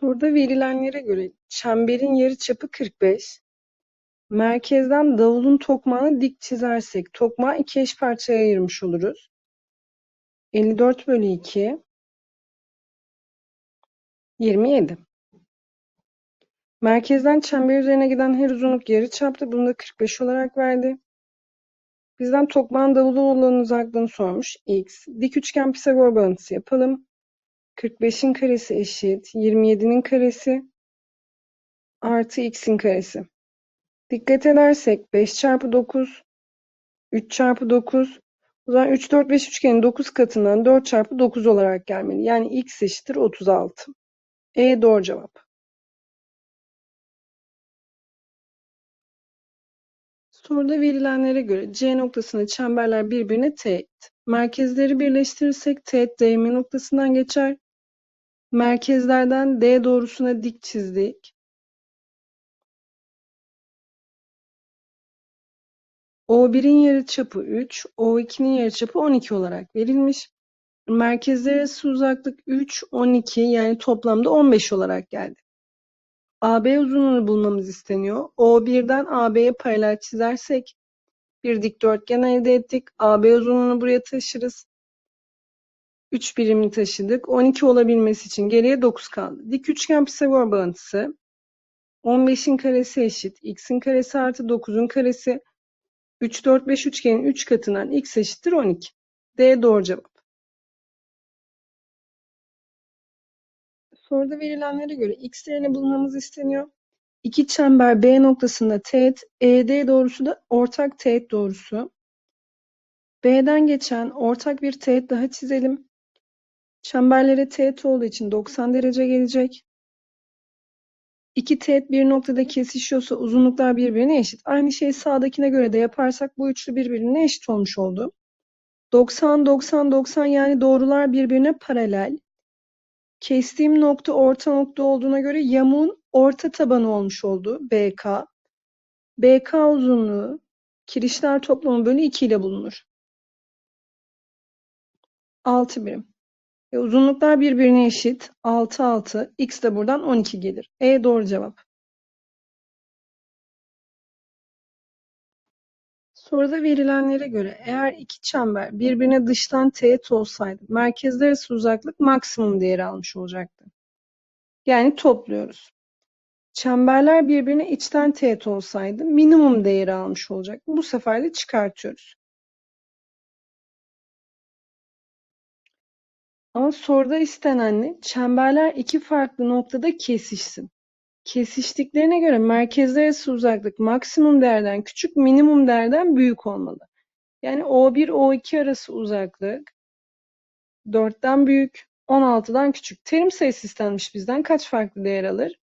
Soruda verilenlere göre çemberin yarıçapı 45. Merkezden davulun tokmağını dik çizersek tokmağı iki eş parçaya ayırmış oluruz. 54 bölü 2 27. Merkezden çember üzerine giden her uzunluk yarıçaptı. Bunu da 45 olarak verdi. Bizden tokmağın davulu olan uzaklığını sormuş. X. Dik üçgen Pisagor bağıntısı yapalım. 45'in karesi eşit 27'nin karesi artı x'in karesi. Dikkat edersek 5 çarpı 9 3 çarpı 9 o zaman 3, 4, 5 üçgenin 9 katından 4 çarpı 9 olarak gelmeli. Yani x eşittir 36. E doğru cevap. Soruda verilenlere göre C noktasında çemberler birbirine teğet. Merkezleri birleştirirsek teğet değme noktasından geçer. Merkezlerden D doğrusuna dik çizdik. O1'in yarıçapı 3, O2'nin yarıçapı 12 olarak verilmiş. Merkezler arası uzaklık 3, 12 yani toplamda 15 olarak geldi. AB uzunluğunu bulmamız isteniyor. O1'den AB'ye paralel çizersek bir dikdörtgen elde ettik. AB uzunluğunu buraya taşırız. 3 birimi taşıdık. 12 olabilmesi için geriye 9 kaldı. Dik üçgen Pisagor bağıntısı 15'in karesi eşit. X'in karesi artı 9'un karesi 3, 4, 5 üçgenin 3 katından x eşittir 12. D doğru cevap. Soruda verilenlere göre x değerini bulmamız isteniyor. İki çember B noktasında teğet, ED doğrusu da ortak teğet doğrusu. B'den geçen ortak bir teğet daha çizelim. Çemberlere teğet olduğu için 90 derece gelecek. İki teğet bir noktada kesişiyorsa uzunluklar birbirine eşit. Aynı şeyi sağdakine göre de yaparsak bu üçlü birbirine eşit olmuş oldu. 90, 90, 90 yani doğrular birbirine paralel. Kestiğim nokta orta nokta olduğuna göre yamuğun orta tabanı olmuş oldu BK. BK uzunluğu kirişler toplamı bölü 2 ile bulunur. 6 birim. E, uzunluklar birbirine eşit. 6, 6. X de buradan 12 gelir. E doğru cevap. Soruda verilenlere göre eğer iki çember birbirine dıştan teğet olsaydı merkezler arası uzaklık maksimum değeri almış olacaktı. Yani topluyoruz. Çemberler birbirine içten teğet olsaydı minimum değeri almış olacak. Bu sefer de çıkartıyoruz. Ama soruda istenen ne? Çemberler iki farklı noktada kesişsin. Kesiştiklerine göre merkezler arası uzaklık maksimum değerden küçük, minimum değerden büyük olmalı. Yani O1, O2 arası uzaklık 4'ten büyük, 16'dan küçük. Terim sayısı istenmiş bizden. Kaç farklı değer alır?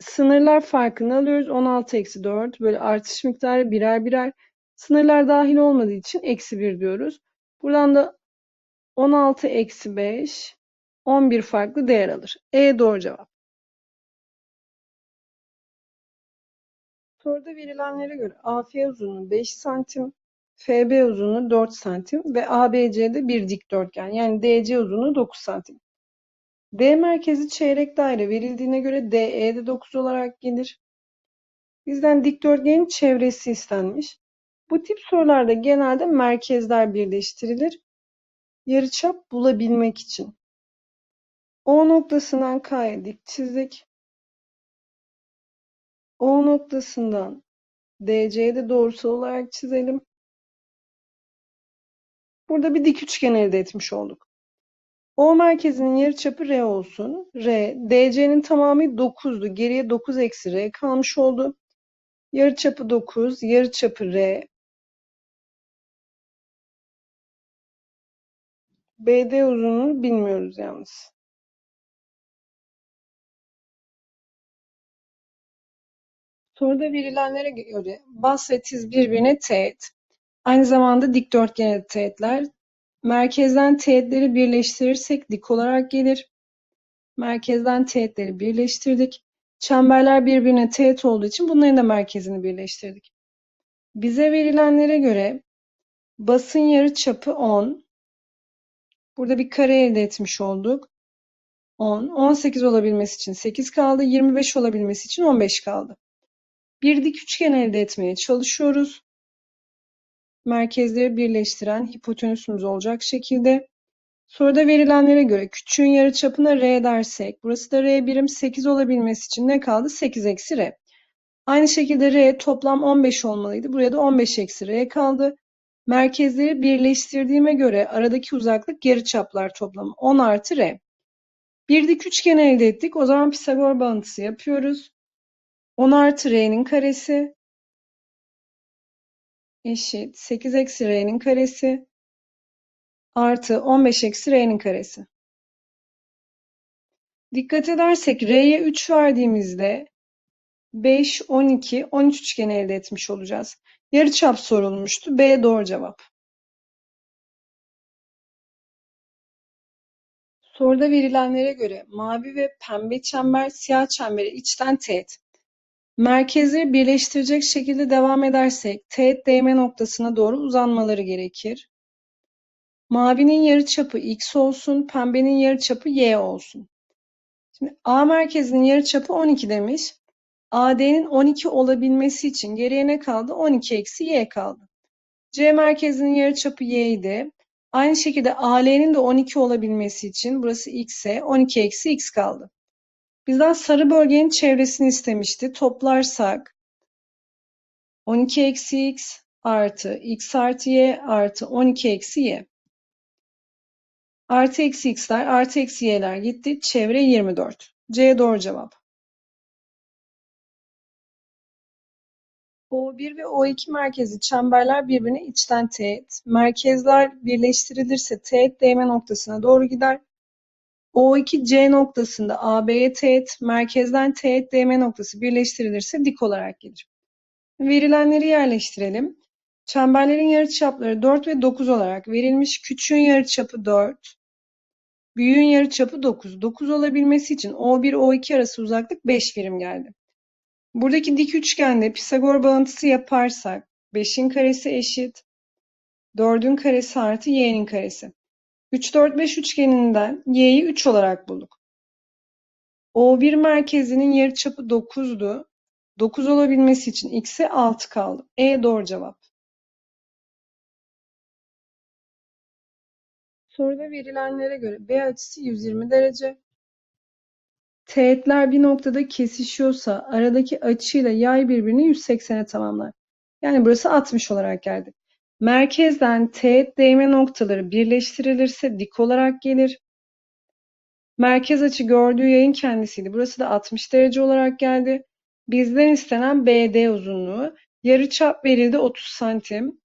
Sınırlar farkını alıyoruz. 16 eksi 4 böyle artış miktarı birer birer. Sınırlar dahil olmadığı için eksi 1 diyoruz. Buradan da 16 eksi 5 11 farklı değer alır. E doğru cevap. Soruda verilenlere göre AF uzunluğu 5 santim, FB uzunluğu 4 santim ve ABC'de bir dikdörtgen yani DC uzunluğu 9 santim. D merkezi çeyrek daire verildiğine göre DE de 9 olarak gelir. Bizden dikdörtgenin çevresi istenmiş. Bu tip sorularda genelde merkezler birleştirilir. Yarıçap bulabilmek için. O noktasından K'ya dik çizdik. O noktasından DC'yi de doğrusal olarak çizelim. Burada bir dik üçgen elde etmiş olduk. O merkezinin yarıçapı R olsun. R, DC'nin tamamı 9'du. Geriye 9 eksi R kalmış oldu. Yarıçapı 9, yarıçapı R. BD uzunluğunu bilmiyoruz yalnız. Soruda verilenlere göre bas ve tiz birbirine teğet. Aynı zamanda dikdörtgen teğetler. Merkezden teğetleri birleştirirsek dik olarak gelir. Merkezden teğetleri birleştirdik. Çemberler birbirine teğet olduğu için bunların da merkezini birleştirdik. Bize verilenlere göre basın yarıçapı 10. Burada bir kare elde etmiş olduk. 10. 18 olabilmesi için 8 kaldı. 25 olabilmesi için 15 kaldı. Bir dik üçgen elde etmeye çalışıyoruz. Merkezleri birleştiren hipotenüsümüz olacak şekilde. Soruda verilenlere göre küçüğün yarıçapına R dersek, burası da R birim 8 olabilmesi için ne kaldı? 8 eksi R. Aynı şekilde R toplam 15 olmalıydı. Buraya da 15 eksi R kaldı. Merkezleri birleştirdiğime göre aradaki uzaklık yarıçaplar toplamı 10 artı R. Bir dik üçgen elde ettik. O zaman Pisagor bağıntısı yapıyoruz. 10 artı R'nin karesi eşit 8 eksi R'nin karesi artı 15 eksi R'nin karesi. Dikkat edersek R'ye 3 verdiğimizde 5, 12, 13 üçgeni elde etmiş olacağız. Yarıçap sorulmuştu. B doğru cevap. Soruda verilenlere göre mavi ve pembe çember siyah çembere içten teğet. Merkezleri birleştirecek şekilde devam edersek teğet değme noktasına doğru uzanmaları gerekir. Mavinin yarıçapı x olsun, pembenin yarıçapı y olsun. Şimdi A merkezinin yarıçapı 12 demiş. AD'nin 12 olabilmesi için geriye ne kaldı? 12 eksi y kaldı. C merkezinin yarıçapı y idi. Aynı şekilde AL'nin de 12 olabilmesi için burası x ise 12 eksi x kaldı. Bizden sarı bölgenin çevresini istemişti. Toplarsak 12 eksi x artı x artı y artı 12 eksi y. Artı eksi x'ler artı eksi y'ler gitti. Çevre 24. C doğru cevap. O1 ve O2 merkezi çemberler birbirine içten teğet. Merkezler birleştirilirse teğet değme noktasına doğru gider. O2 C noktasında AB'ye teğet, merkezden teğet değme noktası birleştirilirse dik olarak gelir. Verilenleri yerleştirelim. Çemberlerin yarıçapları 4 ve 9 olarak verilmiş. Küçüğün yarıçapı 4. Büyüğün yarıçapı 9. 9 olabilmesi için O1 O2 arası uzaklık 5 birim geldi. Buradaki dik üçgende Pisagor bağıntısı yaparsak 5'in karesi eşit 4'ün karesi artı y'nin karesi. 3, 4, 5 üçgeninden y'yi 3 olarak bulduk. O1 merkezinin yarıçapı 9'du. 9 olabilmesi için x'e 6 kaldı. E doğru cevap. Soruda verilenlere göre B açısı 120 derece. Teğetler bir noktada kesişiyorsa aradaki açıyla yay birbirini 180'e tamamlar. Yani burası 60 olarak geldi. Merkezden teğet değme noktaları birleştirilirse dik olarak gelir. Merkez açı gördüğü yayın kendisiydi. Burası da 60 derece olarak geldi. Bizden istenen BD uzunluğu. Yarıçap verildi 30 santim.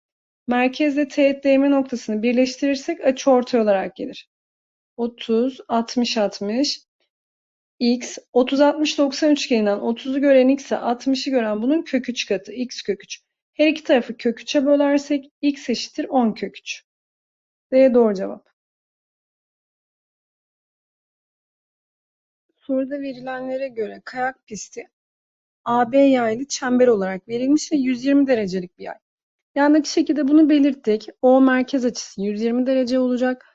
Merkezle teğet değme noktasını birleştirirsek açı ortay olarak gelir. 30, 60, 60. X 30-60-90 üçgeninden 30'u gören x'e 60'ı gören bunun kök 3 katı x kök 3. Her iki tarafı kök 3'e bölersek x eşittir 10 kök 3. D doğru cevap. Soruda verilenlere göre kayak pisti AB yaylı çember olarak verilmiş ve 120 derecelik bir yay. Yandaki şekilde bunu belirttik. O merkez açısı 120 derece olacak.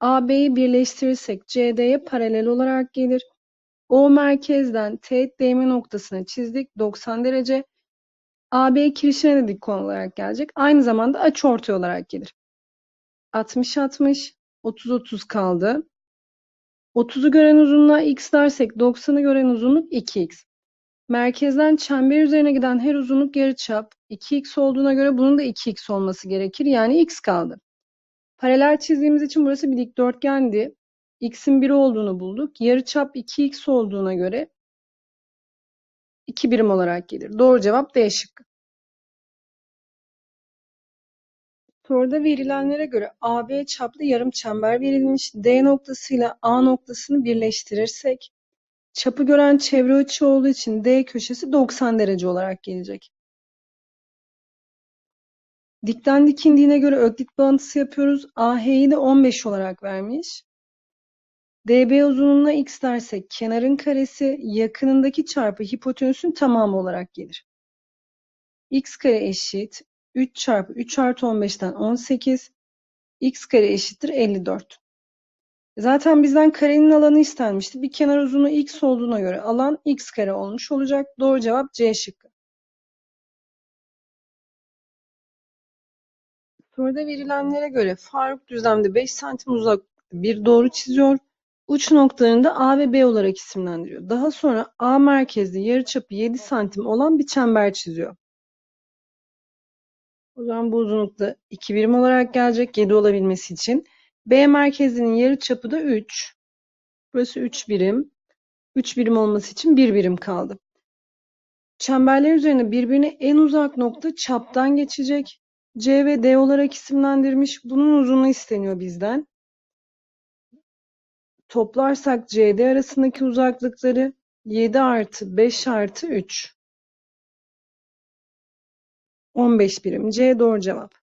AB'yi birleştirirsek CD'ye paralel olarak gelir. O merkezden teğet değme noktasına çizdik. 90 derece. AB kirişine de dik olarak gelecek. Aynı zamanda açıortay olarak gelir. 60-60, 30-30 kaldı. 30'u gören uzunluğa x dersek 90'ı gören uzunluk 2x. Merkezden çember üzerine giden her uzunluk yarıçap 2x olduğuna göre bunun da 2x olması gerekir. Yani x kaldı. Paralel çizdiğimiz için burası bir dikdörtgendi x'in 1 olduğunu bulduk. Yarıçap 2x olduğuna göre 2 birim olarak gelir. Doğru cevap D şıkkı. Soruda verilenlere göre AB çaplı yarım çember verilmiş. D noktasıyla A noktasını birleştirirsek çapı gören çevre açı olduğu için D köşesi 90 derece olarak gelecek. Dikten dikindiğine göre öklit bağıntısı yapıyoruz. AH'yi de 15 olarak vermiş. DB uzunluğuna x dersek kenarın karesi yakınındaki çarpı hipotenüsün tamamı olarak gelir. x kare eşit 3 çarpı 3 artı 15'ten 18 x kare eşittir 54. Zaten bizden karenin alanı istenmişti. Bir kenar uzunluğu x olduğuna göre alan x kare olmuş olacak. Doğru cevap C şıkkı. Soruda verilenlere göre Faruk düzlemde 5 santim uzaklıkta bir doğru çiziyor. Uç noktalarını da A ve B olarak isimlendiriyor. Daha sonra A merkezli yarıçapı 7 santim olan bir çember çiziyor. O zaman bu uzunlukta 2 birim olarak gelecek 7 olabilmesi için. B merkezinin yarıçapı da 3. Burası 3 birim. 3 birim olması için 1 birim kaldı. Çemberler üzerinde birbirine en uzak nokta çaptan geçecek. C ve D olarak isimlendirmiş. Bunun uzunluğu isteniyor bizden. Toplarsak CD arasındaki uzaklıkları 7 artı 5 artı 3. 15 birim. C doğru cevap.